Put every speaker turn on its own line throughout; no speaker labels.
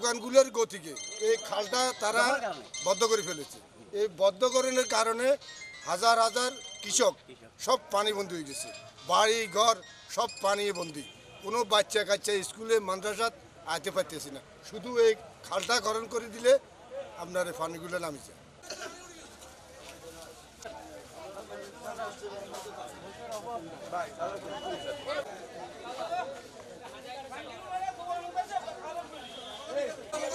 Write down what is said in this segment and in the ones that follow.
দোকানগুলোর গতিকে এই খালটা তারা বদ্ধ করে ফেলেছে। এই বদ্ধকরণের কারণে হাজার হাজার কৃষক সব পানিবন্দী হয়ে গেছে। বাড়ি ঘর সব পানি বন্দি কোনো বাচ্চা কাচ্চা স্কুলে মাদ্রাসাত আইতে পারতেছি না। শুধু এই খালটা করণ করে দিলে আপনার এই পানিগুলো নামিছে।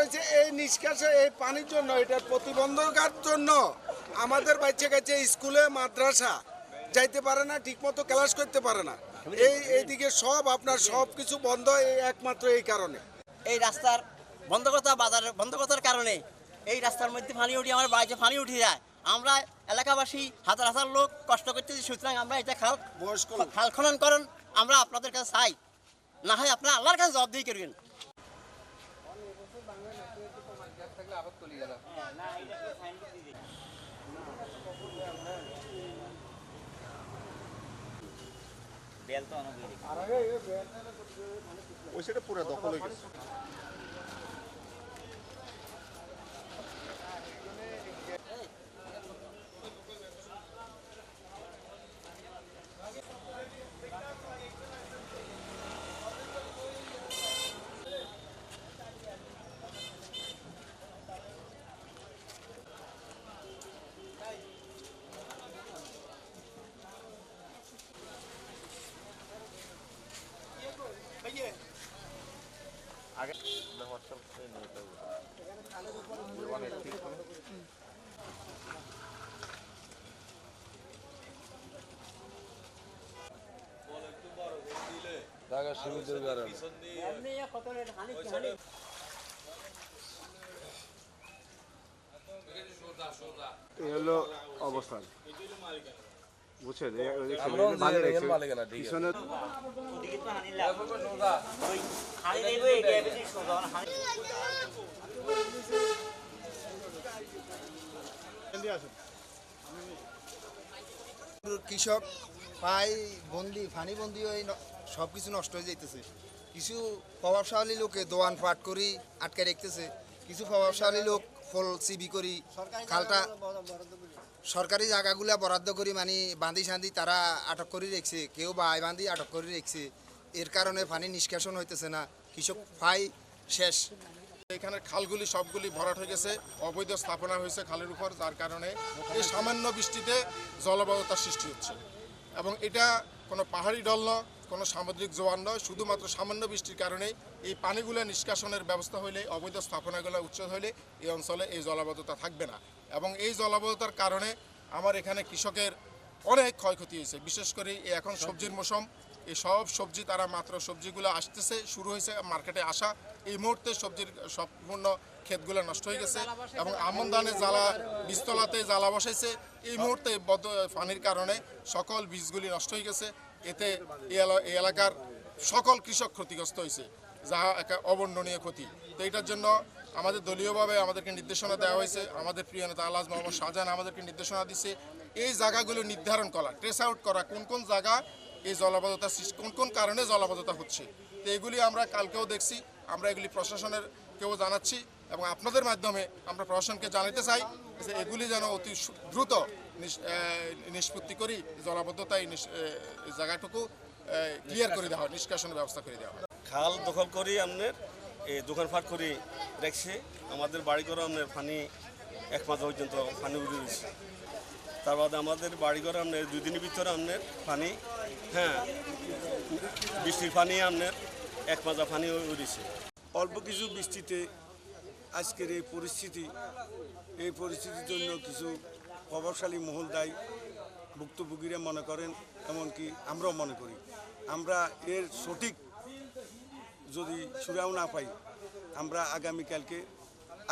হচ্ছে
এই নিষ্কাশে এই পানির জন্য এটার প্রতিবন্ধকার জন্য আমাদের বাচ্চা কাছে স্কুলে মাদ্রাসা যাইতে পারে না ঠিকমতো ক্লাস করতে পারে না। এই এইদিকে সব আপনার সব কিছু বন্ধ এই একমাত্র এই কারণে।
এই রাস্তার বন্ধকতা বাজার বন্ধকতার কারণে এই রাস্তার মধ্যে পানি উঠে আমার বাড়িতে পানি উঠে যায়। আমরা এলাকাবাসী হাজার হাজার লোক কষ্ট করতেছি সুতরাং আমরা এটা খাল খাল খনন করেন আমরা আপনাদের কাছে চাই। না হয় আপনারা আল্লাহর কাছে জবাবদিহি করবেন।
ওই সেটা পুরো দখল হয়ে গেছে।
জায়গা সীমিতের
এই হলো অবস্থান। বুঝছেন?
কৃষক প্রায় বন্দি ফানি বন্দি হয়ে সব কিছু নষ্ট হয়ে যাইতেছে। কিছু প্রভাবশালী লোকে দোয়ান পাট করি আটকে রেখতেছে। কিছু প্রভাবশালী লোক ফল সিবি করি খালটা সরকারি জায়গাগুলা বরাদ্দ করি মানে বাঁধি সাঁধি তারা আটক করে রেখছে, কেউ বা বাই বাঁধি আটক করে রেখছে, এর কারণে পানি নিষ্কাশন হইতেছে না, কৃষক ফাই শেষ।
এখানে খালগুলি সবগুলি ভরাট হয়ে গেছে, অবৈধ স্থাপনা হয়েছে খালের উপর, যার কারণে এই সামান্য বৃষ্টিতে জলবায়ুতার সৃষ্টি হচ্ছে। এবং এটা কোনো পাহাড়ি ডল নয়, কোনো সামুদ্রিক জোয়ার নয়, শুধুমাত্র সামান্য বৃষ্টির কারণে এই পানিগুলো নিষ্কাশনের ব্যবস্থা হইলে, অবৈধ স্থাপনাগুলো উচ্ছেদ হইলে এই অঞ্চলে এই জলাবদ্ধতা থাকবে না। এবং এই জলাবদ্ধতার কারণে আমার এখানে কৃষকের অনেক ক্ষয়ক্ষতি হয়েছে। বিশেষ করে এখন সবজির মৌসুম এই সব সবজি তারা মাত্র সবজিগুলো আসতেছে শুরু হয়েছে মার্কেটে আসা। এই মুহূর্তে সবজির সম্পূর্ণ ক্ষেতগুলো নষ্ট হয়ে গেছে এবং আমন ধানে জ্বালা বীজতলাতে জ্বালা বসাইছে। এই মুহূর্তে বদ্ধ পানির কারণে সকল বীজগুলি নষ্ট হয়ে গেছে। এতে এই এলাকার সকল কৃষক ক্ষতিগ্রস্ত হয়েছে যা একটা অবর্ণনীয় ক্ষতি। তো এটার জন্য আমাদের দলীয়ভাবে আমাদেরকে নির্দেশনা দেওয়া হয়েছে। আমাদের প্রিয় নেতা আল্লাহ মোহাম্মদ শাহজাহান আমাদেরকে নির্দেশনা দিচ্ছে এই জায়গাগুলো নির্ধারণ করা ট্রেস আউট করা, কোন কোন জায়গা এই জলাবদ্ধতা কোন কোন কারণে জলাবদ্ধতা হচ্ছে। তো এগুলি আমরা কালকেও দেখছি, আমরা এগুলি প্রশাসনের কেউ জানাচ্ছি এবং আপনাদের মাধ্যমে আমরা প্রশাসনকে জানাতে চাই যে এগুলি যেন অতি দ্রুত নিষ্পত্তি করি জলাবদ্ধতা এই জায়গাটুকু ক্লিয়ার করে দেওয়া হয়, নিষ্কাশনের ব্যবস্থা করে দেওয়া হয়।
খাল দখল করি আপনার এই দোকানপাট করে রেখছে। আমাদের বাড়ি আপনার পানি এক মাস পর্যন্ত পানি উড়ে রয়েছে। তার বাদে আমাদের বাড়ি করে আপনার দুই দিনের ভিতরে আপনার পানি হ্যাঁ বৃষ্টির পানি আপনার এক মাজা পানি উড়েছে।
অল্প কিছু বৃষ্টিতে আজকের এই পরিস্থিতি, এই পরিস্থিতির জন্য কিছু প্রভাবশালী মহল দায়ী ভুক্তভোগীরা মনে করেন, এমনকি আমরাও মনে করি। আমরা এর সঠিক যদি সুরাও না পাই, আমরা আগামীকালকে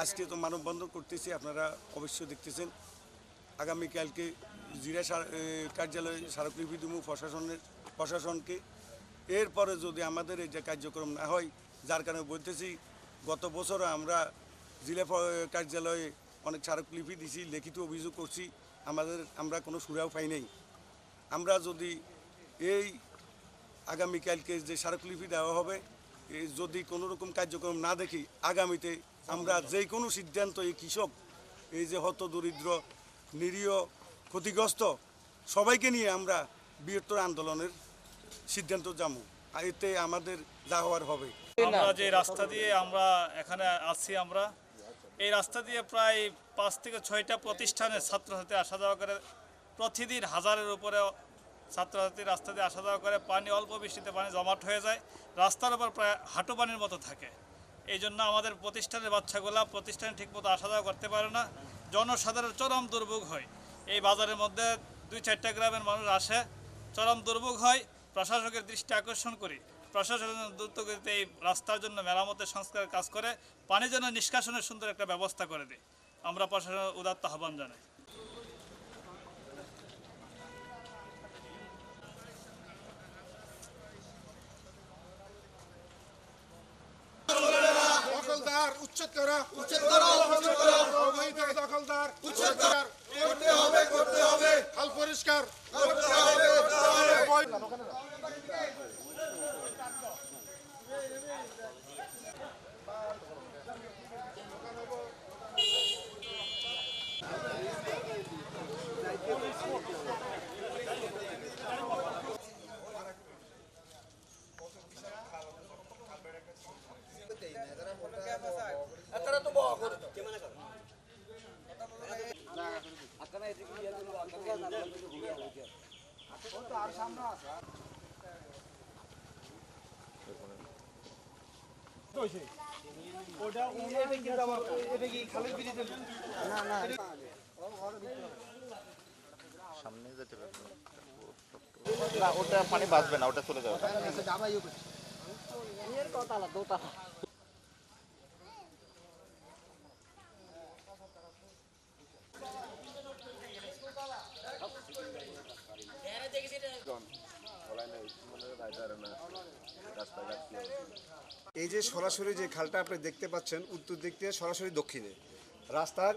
আজকে তো মানববন্ধন করতেছি, আপনারা অবশ্যই দেখতেছেন আগামীকালকে জিরা কার্যালয়ে স্মারকলিপি দেবো প্রশাসনের, প্রশাসনকে। এরপরে যদি আমাদের এই যে কার্যক্রম না হয়, যার কারণে বলতেছি, গত বছর আমরা জেলা কার্যালয়ে অনেক স্মারকলিপি দিছি, লিখিত অভিযোগ করছি, আমাদের, আমরা কোনো সুরাও পাই নাই। আমরা যদি এই আগামীকালকে যে স্মারকলিপি দেওয়া হবে যদি কোনো রকম কার্যক্রম না দেখি, আগামীতে আমরা যে কোনো সিদ্ধান্ত এই কৃষক, এই যে হত দরিদ্র, নিরীহ, ক্ষতিগ্রস্ত, সবাইকে নিয়ে আমরা বৃহত্তর আন্দোলনের সিদ্ধান্ত আর এতে আমাদের যা হওয়ার হবে।
আমরা যে রাস্তা দিয়ে আমরা এখানে আছি আমরা, এই রাস্তা দিয়ে প্রায় পাঁচ থেকে ছয়টা প্রতিষ্ঠানের ছাত্রছাত্রী আসা যাওয়া করে, প্রতিদিন হাজারের উপরে ছাত্রছাত্রী রাস্তা দিয়ে আসা যাওয়া করে পানি, অল্প বৃষ্টিতে পানি জমাট হয়ে যায়, রাস্তার উপর প্রায় হাঁটু পানির মতো থাকে। এই জন্য আমাদের প্রতিষ্ঠানের বাচ্চাগুলা প্রতিষ্ঠানে ঠিকমতো আসা যাওয়া করতে পারে না। জনসাধারণের চরম দুর্ভোগ হয়। এই বাজারের মধ্যে দুই চারটা গ্রামের মানুষ আসে, চরম দুর্ভোগ হয়। প্রশাসকের দৃষ্টি আকর্ষণ করি। প্রশাসন দ্রুতগতিতে এই রাস্তার জন্য মেরামতের সংস্কারের কাজ করে, পানি যেন নিষ্কাশনের সুন্দর একটা ব্যবস্থা করে দেয়। আমরা প্রশাসনের উদাত্ত আহ্বান জানাই।
উচ্ছেদ করা উচ্ছেদ করা অবৈধ দখলদার উচ্ছেদ করা করতে হবে করতে হবে। খাল পরিষ্কার করতে হবে।
সামনে যেতে পারবে। না ওটা পানি বাঁচবে না ওটা চলে যাবে।
এই যে সরাসরি যে খালটা আপনি দেখতে পাচ্ছেন উত্তর দিক থেকে সরাসরি দক্ষিণে রাস্তার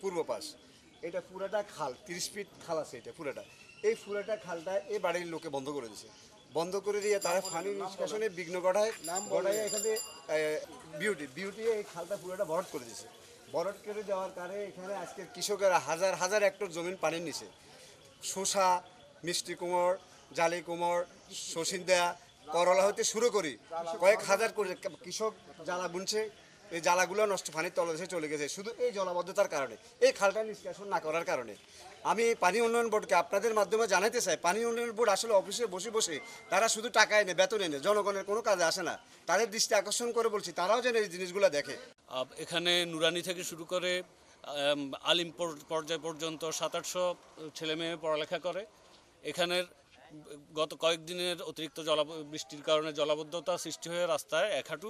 পূর্ব পাশ এটা পুরাটা খাল তিরিশ ফিট খাল আছে এটা পুরাটা। এই পুরাটা খালটা এই বাড়ির লোকে বন্ধ করে দিয়েছে। বন্ধ করে দিয়ে তারা পানি নিষ্কাশনে বিঘ্ন ঘটায় ঘটায় এখানে বিউটি বিউটি এই খালটা পুরোটা ভরট করে দিয়েছে। ভরট করে দেওয়ার কারণে এখানে আজকে কৃষকেরা হাজার হাজার হেক্টর জমিন পানির নিচে শসা মিষ্টি কুমড় জালি কুমড় শসিন্দা করলা হতে শুরু করি। কয়েক হাজার কৃষক জ্বালা বুনছে। এই জ্বালাগুলো নষ্ট পানির তলদেশে চলে গেছে। শুধু এই জলাবদ্ধতার কারণে, এই খালটা নিষ্কাশন না করার কারণে। আমি পানি উন্নয়ন বোর্ডকে আপনাদের মাধ্যমে জানাতে চাই, পানি উন্নয়ন বোর্ড আসলে অফিসে বসে বসে তারা শুধু টাকা এনে, বেতন এনে, জনগণের কোনো কাজে আসে না। তাদের দৃষ্টি আকর্ষণ করে বলছি, তারাও যেন এই জিনিসগুলো দেখে।
এখানে নুরানি থেকে শুরু করে আলিম পর্যায় পর্যন্ত সাত, আটশো ছেলে মেয়ে পড়ালেখা করে। এখানের গত কয়েকদিনের অতিরিক্ত জলা বৃষ্টির কারণে জলাবদ্ধতা সৃষ্টি হয়ে রাস্তায় এক হাঁটু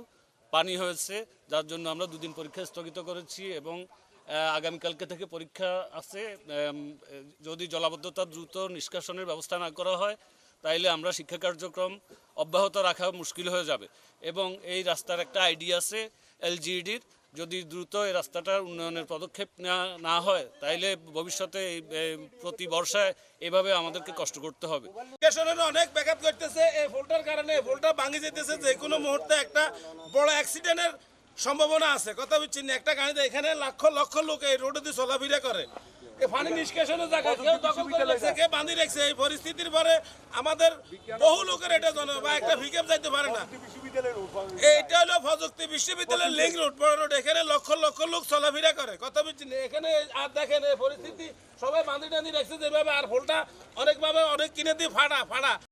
পানি হয়েছে, যার জন্য আমরা দুদিন পরীক্ষা স্থগিত করেছি এবং আগামীকালকে থেকে পরীক্ষা আছে। যদি জলাবদ্ধতা দ্রুত নিষ্কাশনের ব্যবস্থা না করা হয়, তাইলে আমরা শিক্ষা কার্যক্রম অব্যাহত রাখা মুশকিল হয়ে যাবে। এবং এই রাস্তার একটা আইডিয়া আছে, এলজিইডির। যদি দ্রুত এই রাস্তাটার উন্নয়নের পদক্ষেপ না হয়, তাইলে ভবিষ্যতে প্রতি বর্ষায় এভাবে আমাদেরকে কষ্ট করতে হবে।
অনেক ব্যাকআপ করতেছে, এই ভোল্টার কারণে ভোল্টা ভাঙে যেতেছে, যে কোনো মুহূর্তে একটা বড় অ্যাক্সিডেন্টের সম্ভাবনা আছে। কথা বুঝছি একটা গাড়িতে এখানে লক্ষ লক্ষ লোক এই রোডে দিয়ে চলাফেরা করে। পানি নিষ্কাশনের জায়গা কেউ দখল করে রাখছে? কে বাঁধি রাখছে। এই পরিস্থিতির পরে আমাদের বহু লোকের এটা জন বা একটা ভিকেপ যাইতে পারে না। এইটা হলো প্রযুক্তি বিশ্ববিদ্যালয়ের লিঙ্ক রোড বড় রোড এখানে লক্ষ লক্ষ লোক চলাফেরা করে। কথা বিচ্ছি না এখানে আর দেখেন এই পরিস্থিতি সবাই বাঁধি টাঁধি রাখছে যেভাবে আর ফোলটা অনেকভাবে অনেক কিনে দিয়ে ফাটা ফাড়া